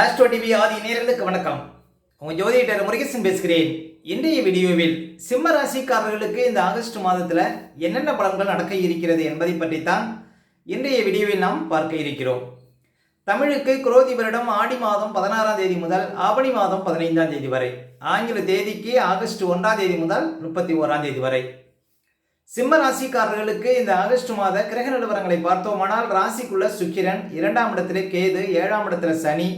Astro TV ஆதி நேரலுக்கு வணக்கம். உங்கள் ஜோதிடர் முருகேசன் பேசுகிறேன். இன்றைய வீடியோவில் சிம்ம ராசிக்காரர்களுக்கு இந்த ஆகஸ்ட் மாதத்தில் என்னென்ன பலன்கள் நடக்க இருக்கிறது என்பதை பற்றித்தான் இன்றைய வீடியோவில் நாம் பார்க்க இருக்கிறோம். தமிழுக்கு குரோதி வருடம் ஆடி மாதம் பதினாறாம் தேதி முதல் ஆவணி மாதம் பதினைந்தாம் தேதி வரை. ஆங்கில தேதிக்கு ஆகஸ்ட் ஒன்றாம் தேதி முதல் முப்பத்தி ஓராம் தேதி வரை. சிம்ம ராசிக்காரர்களுக்கு இந்த ஆகஸ்ட் மாத கிரக நிலவரங்களை பார்த்தோமானால் ராசிக்குள்ள சுக்கிரன் இரண்டாம் இடத்துல கேது ஏழாம் இடத்துல சனி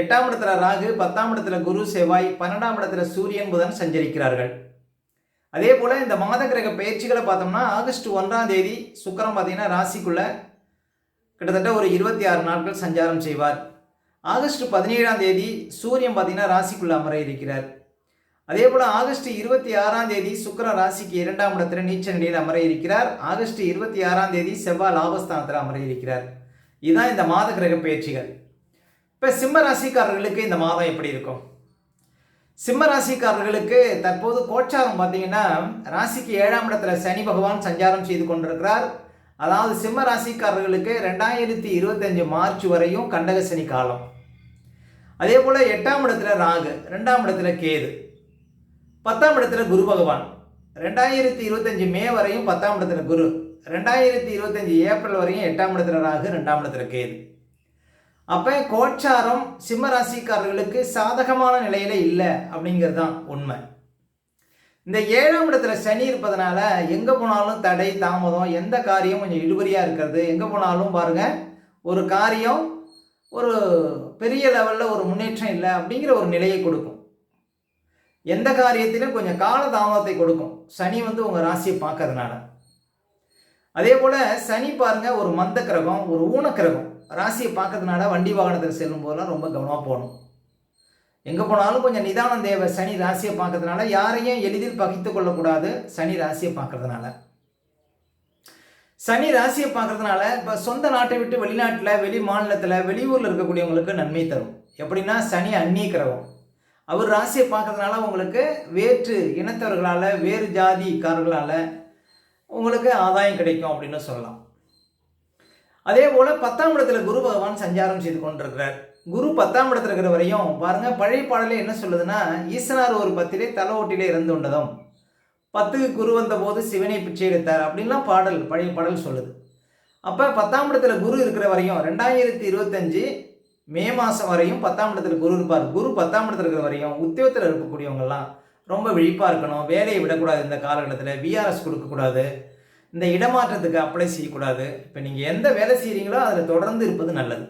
எட்டாம் இடத்துல ராகு பத்தாம் இடத்துல குரு செவ்வாய் பன்னெண்டாம் இடத்துல சூரியன் புதன் சஞ்சரிக்கிறார்கள். அதே போல் இந்த மாத கிரக பயிற்சிகளை பார்த்தோம்னா ஆகஸ்ட் ஒன்றாம் தேதி சுக்கரம் பார்த்தீங்கன்னா ராசிக்குள்ள கிட்டத்தட்ட ஒரு இருபத்தி ஆறு நாட்கள் சஞ்சாரம் செய்வார். ஆகஸ்ட் பதினேழாம் தேதி சூரியன் பார்த்தீங்கன்னா ராசிக்குள்ள அமர இருக்கிறார். அதே போல் ஆகஸ்ட் இருபத்தி ஆறாம் தேதி சுக்கிரன் ராசிக்கு இரண்டாம் இடத்துல நீச்ச நிலையில் அமர இருக்கிறார். ஆகஸ்ட் இருபத்தி ஆறாம் தேதி செவ்வாய் லாபஸ்தானத்தில் அமர இருக்கிறார். இதுதான் இந்த மாத கிரக பயிற்சிகள். இப்போ சிம்ம ராசிக்காரர்களுக்கு இந்த மாதம் எப்படி இருக்கும்? சிம்ம ராசிக்காரர்களுக்கு தற்போது கோச்சாரம் பார்த்தீங்கன்னா ராசிக்கு ஏழாம் இடத்துல சனி பகவான் சஞ்சாரம் செய்து கொண்டிருக்கிறார். அதாவது சிம்ம ராசிக்காரர்களுக்கு ரெண்டாயிரத்தி இருபத்தஞ்சு மார்ச் வரையும் கண்டக சனி காலம். அதே போல் எட்டாம் இடத்துல ராகு ரெண்டாம் இடத்துல கேது பத்தாம் இடத்துல குரு பகவான் ரெண்டாயிரத்தி இருபத்தஞ்சு மே வரையும் பத்தாம் இடத்துல குரு ரெண்டாயிரத்தி இருபத்தஞ்சு ஏப்ரல் வரையும் எட்டாம் இடத்துல ராகு ரெண்டாம் இடத்துல கேது. அப்போ கோச்சாரம் சிம்ம ராசிக்காரர்களுக்கு சாதகமான நிலையில இல்லை அப்படிங்கிறது தான் உண்மை. இந்த ஏழாம் இடத்துல சனி இருப்பதனால எங்கே போனாலும் தடை தாமதம் எந்த காரியம் கொஞ்சம் இழுபறியாக இருக்கிறது எங்கே போனாலும் பாருங்க ஒரு காரியம் ஒரு பெரிய லெவலில் ஒரு முன்னேற்றம் இல்லை அப்படிங்கிற ஒரு நிலையை கொடுக்கும். எந்த காரியத்திலும் கொஞ்சம் கால தாமதத்தை கொடுக்கும். சனி வந்து உங்கள் ராசியை பார்க்கறதுனால. அதே போல் சனி பாருங்க ஒரு மந்த கிரகம் ஒரு ஊன கிரகம் ராசியை பார்க்கறதுனால வண்டி வாகனத்தில் செல்லும் போதெல்லாம் ரொம்ப கவனமாக போகணும். எங்கே போனாலும் கொஞ்சம் நிதானம் தேவை. சனி ராசியை பார்க்கறதுனால யாரையும் எளிதில் பகித்து கொள்ளக்கூடாது. சனி ராசியை பார்க்கறதுனால. சனி ராசியை பார்க்கறதுனால இப்போ சொந்த நாட்டை விட்டு வெளிநாட்டில் வெளி மாநிலத்தில் வெளியூரில் இருக்கக்கூடியவங்களுக்கு நன்மை தரும். எப்படின்னா சனி அந்நிய அவர் ராசியை பார்க்கறதுனால உங்களுக்கு வேற்று இனத்தவர்களால் வேறு ஜாதிக்காரர்களால் உங்களுக்கு ஆதாயம் கிடைக்கும் அப்படின்னு சொல்லலாம். அதே போல் பத்தாம் இடத்துல குரு பகவான் சஞ்சாரம் செய்து கொண்டிருக்கிறார். குரு பத்தாம் இடத்துல இருக்கிற வரையும் பாருங்க பழைய பாடலே என்ன சொல்லுதுன்னா ஈசனார் ஒரு பத்திலே தலை ஓட்டிலே இருந்து கொண்டதும். பத்துக்கு குரு வந்த போது சிவனை பிச்சை எடுத்தார் அப்படின்லாம் பாடல் பழைய பாடல் சொல்லுது. அப்போ பத்தாம் இடத்துல குரு இருக்கிற வரையும் ரெண்டாயிரத்தி இருபத்தஞ்சு மே மாதம் வரையும் பத்தாம் இடத்துல குரு இருப்பார். குரு பத்தாம் இடத்துல இருக்கிற வரையும் உத்தியோகத்தில் இருக்கக்கூடியவங்கெல்லாம் ரொம்ப விழிப்பாக இருக்கணும் வேலையை விடக்கூடாது இந்த காலகட்டத்தில் விஆர்எஸ் கொடுக்கக்கூடாது. இந்த இடமாற்றத்துக்கு அப்ளை செய்யக்கூடாது. இப்போ நீங்கள் எந்த வேலை செய்கிறீங்களோ அதில் தொடர்ந்து இருப்பது நல்லது.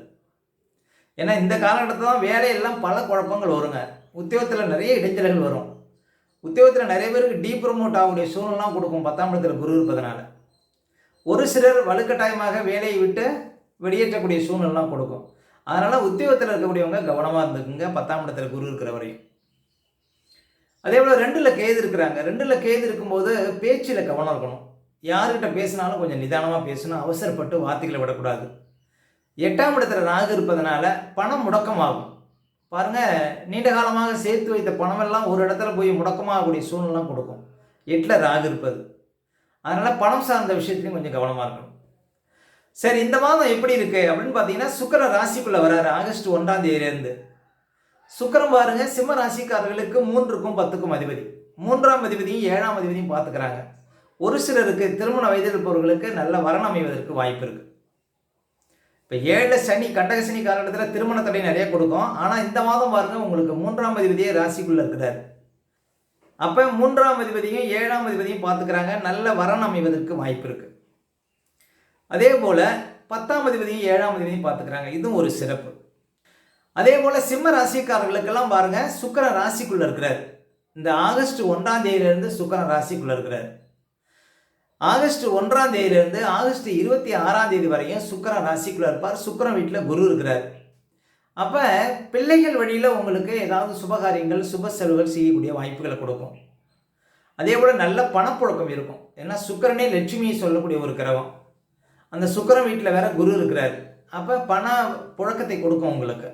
ஏன்னா இந்த காலகட்டத்தில் தான் வேலையெல்லாம் பல குழப்பங்கள் வருங்க. உத்தியோகத்தில் நிறைய இடைஞ்சல்கள் வரும். உத்தியோகத்தில் நிறைய பேருக்கு டீ ப்ரொமோட் ஆகக்கூடிய சூழ்நிலாம் கொடுக்கும் பத்தாம் இடத்துல குரு இருப்பதனால. ஒரு சிலர் வலுக்கட்டாயமாக வேலையை விட்டு வெளியேற்றக்கூடிய சூழ்நிலாம் கொடுக்கும். அதனால் உத்தியோகத்தில் இருக்கக்கூடியவங்க கவனமாக இருந்துக்குங்க. பத்தாம் இடத்துல குரு இருக்கிற வரையும். அதே போல் ரெண்டில் கேது இருக்கிறாங்க. ரெண்டில் கேது இருக்கும்போது பேச்சில் கவனம் இருக்கணும். யார்கிட்ட பேசினாலும் கொஞ்சம் நிதானமாக பேசணும். அவசரப்பட்டு வார்த்தைகளை விடக்கூடாது. எட்டாம் இடத்துல ராகு இருப்பதனால பணம் முடக்கமாகும். பாருங்கள் நீண்ட காலமாக சேர்த்து வைத்த பணமெல்லாம் ஒரு இடத்துல போய் முடக்கமாகக்கூடிய சூழ்நிலாம் கொடுக்கும். எட்டில் ராகு இருப்பது. அதனால் பணம் சார்ந்த விஷயத்துலையும் கொஞ்சம் கவனமாக இருக்கணும். சரி இந்த மாதம் எப்படி இருக்குது அப்படின்னு பார்த்தீங்கன்னா சுக்கர ராசிக்குள்ளே வராரு. ஆகஸ்ட் ஒன்றாம் தேதியிலேருந்து. சுக்கரம் பாருங்க சிம்ம ராசிக்காரர்களுக்கு மூன்றுக்கும் பத்துக்கும் அதிபதி. மூன்றாம் அதிபதியும் ஏழாம் அதிபதியும் பார்த்துக்கிறாங்க. ஒரு சிலருக்கு திருமண வயதில் இருப்பவர்களுக்கு நல்ல வரன் அமைவதற்கு வாய்ப்பு இருக்கு. இப்போ ஏழு சனி கண்டக சனி காலகட்டத்தில் திருமண தடை நிறைய கொடுக்கும். ஆனால் இந்த மாதம் பாருங்க உங்களுக்கு மூன்றாம் அதிபதியே ராசிக்குள்ளே இருக்கிறார். அப்போ மூன்றாம் அதிபதியும் ஏழாம் அதிபதியும் பார்த்துக்கிறாங்க நல்ல வரன் அமைவதற்கு வாய்ப்பு இருக்கு. அதே போல் பத்தாம் அதிபதியும் ஏழாம் அதிபதியும் பார்த்துக்கிறாங்க இதுவும் ஒரு சிறப்பு. அதே போல் சிம்ம ராசிக்காரர்களுக்கெல்லாம் பாருங்க சுக்கரன் ராசிக்குள்ளே இருக்கிறார். இந்த ஆகஸ்ட் ஒன்றாம் தேதியிலிருந்து சுக்கரன் ராசிக்குள்ளே இருக்கிறார். ஆகஸ்ட் ஒன்றாம் தேதியிலிருந்து ஆகஸ்ட் இருபத்தி ஆறாம் தேதி வரையும் சுக்கரன் ராசிக்குள்ளே இருப்பார். சுக்கரன் வீட்டில் குரு இருக்கிறார். அப்போ பிள்ளைகள் வழியில் உங்களுக்கு ஏதாவது சுபகாரியங்கள் சுப செலவுகள் செய்யக்கூடிய வாய்ப்புகளை கொடுக்கும். அதே போல் நல்ல பணப்புழக்கம் இருக்கும். ஏன்னா சுக்கரனே லட்சுமியை சொல்லக்கூடிய ஒரு கிரகம். அந்த சுக்கரன் வீட்டில் வேற குரு இருக்கிறார். அப்போ பண புழக்கத்தை கொடுக்கும் உங்களுக்கு.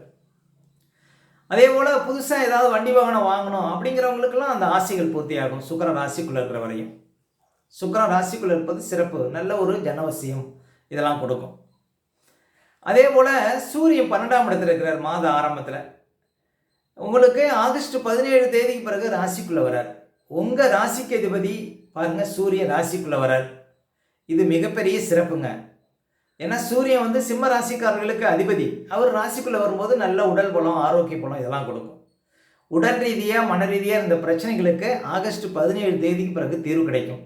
அதே போல் புதுசாக ஏதாவது வண்டி வாகனம் வாங்கணும் அப்படிங்கிறவங்களுக்கெல்லாம் அந்த ஆசைகள் பூர்த்தியாகும். சுக்கரன் ராசிக்குள்ளே இருக்கிற வரையும். சுக்கரன் ராசிக்குள்ளே இருப்பது சிறப்பு நல்ல ஒரு ஜனவசியம். இதெல்லாம் கொடுக்கும். அதே போல் சூரியன் பன்னெண்டாம் இடத்துல இருக்கிறார் மாத ஆரம்பத்தில். உங்களுக்கு ஆகஸ்ட் பதினேழு தேதிக்கு பிறகு ராசிக்குள்ளே வரார். உங்கள் ராசிக்கு அதிபதி பாருங்கள் சூரியன் ராசிக்குள்ளே வரார். இது மிகப்பெரிய சிறப்புங்க. ஏன்னா சூரியன் வந்து சிம்ம ராசிக்காரர்களுக்கு அதிபதி. அவர் ராசிக்குள்ளே வரும்போது நல்ல உடல் பலம் ஆரோக்கிய பலம் இதெல்லாம் கொடுக்கும். உடல் ரீதியாக மன ரீதியாக இந்த பிரச்சனைகளுக்கு ஆகஸ்ட் பதினேழு தேதிக்கு பிறகு தீர்வு கிடைக்கும்.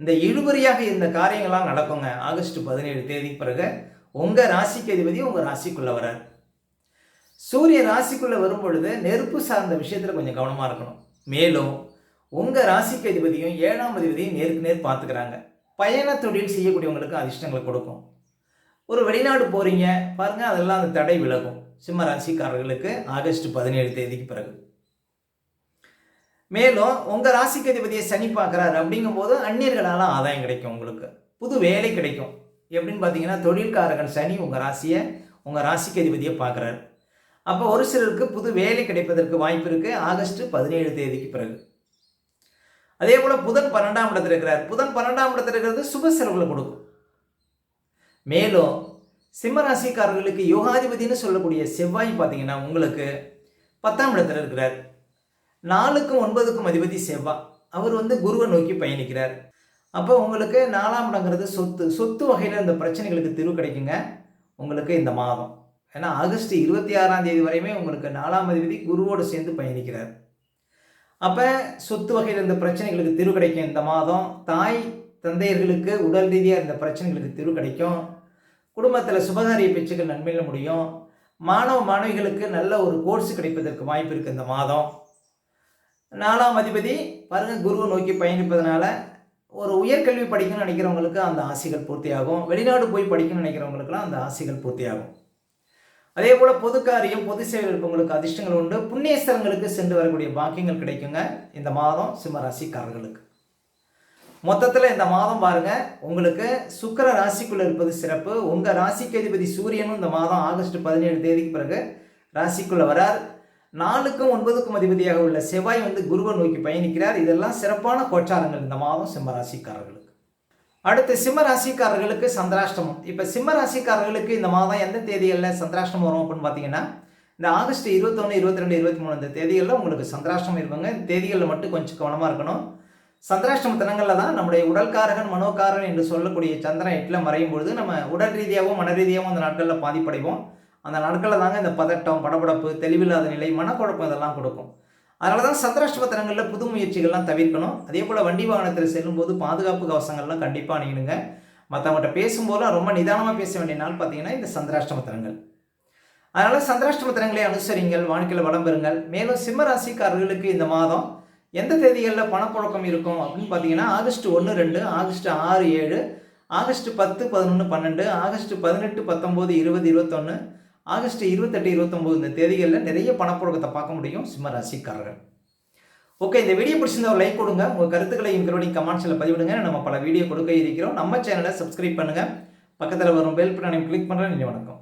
இந்த இழுபறியாக இருந்த காரியங்கள்லாம் நடக்குங்க. ஆகஸ்ட் பதினேழு தேதிக்கு பிறகு உங்கள் ராசிக்கு அதிபதி உங்கள் ராசிக்குள்ளே வரார். சூரிய ராசிக்குள்ளே வரும் பொழுது நெருப்பு சார்ந்த விஷயத்தில் கொஞ்சம் கவனமாக இருக்கணும். மேலும் உங்கள் ராசிக்கு அதிபதியும் ஏழாம் அதிபதியும் நேருக்கு நேர் பார்த்துக்கிறாங்க. பயண தொழில் செய்யக்கூடியவங்களுக்கு அதிர்ஷ்டங்களை கொடுக்கும். ஒரு வெளிநாடு போகிறீங்க பாருங்கள் அதெல்லாம் அந்த தடை விலகும். சிம்ம ராசிக்காரர்களுக்கு ஆகஸ்ட் பதினேழு தேதிக்கு பிறகு. மேலும் உங்கள் ராசிக்கு அதிபதியை சனி பார்க்குறாரு அப்படிங்கும்போது அந்நியர்களால் ஆதாயம் கிடைக்கும் உங்களுக்கு. புது வேலை கிடைக்கும். எப்படின்னு பார்த்தீங்கன்னா தொழில்காரகன் சனி உங்கள் ராசியை உங்கள் ராசிக்கு அதிபதியை பார்க்குறாரு. அப்போ ஒரு சிலருக்கு புது வேலை கிடைப்பதற்கு வாய்ப்பு இருக்குது ஆகஸ்ட் பதினேழு தேதிக்கு பிறகு. அதே போல் புதன் பன்னெண்டாம் இடத்துல இருக்கிறார். புதன் பன்னெண்டாம் இடத்துல இருக்கிறது சுப செலவுகளை கொடுக்கும். மேலும் சிம்ம ராசிக்காரர்களுக்கு யோகாதிபதினு சொல்லக்கூடிய செவ்வாய் பார்த்தீங்கன்னா உங்களுக்கு பத்தாம் இடத்துல இருக்கிறார். நாலுக்கும் ஒன்பதுக்கும் அதிபதி செவ்வாய் அவர் வந்து குருவை நோக்கி பயணிக்கிறார். அப்போ உங்களுக்கு நாலாம் இடங்கிறது சொத்து. சொத்து வகையில் இந்த பிரச்சனைகளுக்கு தீர்வு கிடைக்குங்க. உங்களுக்கு இந்த மாதம். ஏன்னா ஆகஸ்ட் இருபத்தி ஆறாம் தேதி வரையுமே உங்களுக்கு நாலாம் அதிபதி குருவோடு சேர்ந்து பயணிக்கிறார். அப்போ சொத்து வகையில் இந்த பிரச்சனைகளுக்கு தீர்வு கிடைக்கும் இந்த மாதம். தாய் தந்தையர்களுக்கு உடல் ரீதியாக இந்த பிரச்சனைகளுக்கு தீர்வு கிடைக்கும். குடும்பத்தில் சுபகாரிய பேச்சுக்கள் நன்மையில் முடியும். மாணவ மாணவிகளுக்கு நல்ல ஒரு கோர்ஸ் கிடைப்பதற்கு வாய்ப்பு இருக்குது இந்த மாதம். நாலாம் அதிபதி பாருங்க குருவை நோக்கி பயணிப்பதனால ஒரு உயர்கல்வி படிக்கணும்னு நினைக்கிறவங்களுக்கு அந்த ஆசைகள் பூர்த்தியாகும். வெளிநாடு போய் படிக்கணும்னு நினைக்கிறவங்களுக்குலாம் அந்த ஆசைகள் பூர்த்தியாகும். அதே போல் பொது காரியம் பொது சேவையில் இருப்பவங்களுக்கு அதிர்ஷ்டங்கள் உண்டு. புண்ணியஸ்தலங்களுக்கு சென்று வரக்கூடிய பாக்கியங்கள் கிடைக்குங்க. இந்த மாதம் சிம்மராசிக்காரர்களுக்கு மொத்தத்தில் இந்த மாதம் பாருங்க உங்களுக்கு சுக்கர ராசிக்குள்ளே இருப்பது சிறப்பு. உங்கள் ராசிக்கு அதிபதி சூரியனும் இந்த மாதம் ஆகஸ்ட் பதினேழு தேதிக்கு பிறகு ராசிக்குள்ளே வரார். நாலுக்கும் ஒன்பதுக்கும் அதிபதியாக உள்ள செவ்வாய் வந்து குருவை நோக்கி பயணிக்கிறார். இதெல்லாம் சிறப்பான கோச்சாரங்கள் இந்த மாதம் சிம்ம ராசிக்காரர்களுக்கு அடுத்து சிம்ம ராசிக்காரர்களுக்கு சந்திராஷ்டமம். இப்போ சிம்ம ராசிக்காரர்களுக்கு இந்த மாதம் எந்த தேதிகளில் சந்திராஷ்டமம் வரும் அப்படின்னு பார்த்தீங்கன்னா இந்த ஆகஸ்ட் இருபத்தொன்று இருபத்தி ரெண்டு இருபத்தி மூணு இந்த தேதிகளில் உங்களுக்கு சந்திராஷ்டமம் இருக்குங்க. இந்த தேதிகளில் மட்டும் கொஞ்சம் கவனமாக இருக்கணும். சந்திராஷ்டம தினங்களில் தான் நம்முடைய உடல்காரகன் மனோகாரன் என்று சொல்லக்கூடிய சந்திரன் எட்டில் மறையும் பொழுது நம்ம உடல் ரீதியாகவும் மன ரீதியாகவும் அந்த நாட்களில் பாதிப்படைவோம். அந்த நாட்களில் தாங்க இந்த பதட்டம் படபடப்பு தெளிவில்லாத நிலை மனக்குழப்பம் இதெல்லாம் கொடுக்கும். அதனால தான் சந்திராஷ்டபத்திரங்களில் புது முயற்சிகள்லாம் தவிர்க்கணும். அதே போல் வண்டி வாகனத்தில் செல்லும்போது பாதுகாப்பு கவசங்கள்லாம் கண்டிப்பாக அணியணுங்க மற்றவங்கள்ட்ட பேசும்போதெல்லாம் ரொம்ப நிதானமாக பேச வேண்டிய நாள் பார்த்தீங்கன்னா இந்த சந்திராஷ்டம அதனால் சந்திராஷ்டம அனுசரிங்கள் வாழ்க்கையில் வளம் பெறுங்கள். மேலும் சிம்ம ராசிக்காரர்களுக்கு இந்த மாதம் எந்த தேதிகளில் பணப்புழக்கம் இருக்கும் அப்படின்னு பார்த்தீங்கன்னா ஆகஸ்ட் ஒன்று ரெண்டு ஆகஸ்ட் ஆறு ஏழு ஆகஸ்ட் பத்து பதினொன்று பன்னெண்டு ஆகஸ்ட் பதினெட்டு பத்தொம்போது இருபது இருபத்தொன்று ஆகஸ்ட் இருபத்தெட்டு இருபத்தொம்போது இந்த தேதிகளில் நிறைய பணப்புழக்கத்தை பார்க்க முடியும் சிம்ம ராசிக்காரர்கள். ஓகே இந்த வீடியோ பிடிச்சிருந்தா ஒரு லைக் கொடுங்க. உங்கள் கருத்துக்களையும் எங்களுடைய கமெண்ட்ஸில் பதிவிடுங்க. நம்ம பல வீடியோ கொடுக்க இருக்கிறோம். நம்ம சேனலை சப்ஸ்கிரைப் பண்ணுங்கள் பக்கத்தில் வரும் பெல் பட்டனையும் கிளிக் பண்ணுறேன் நீங்கள் வணக்கம்.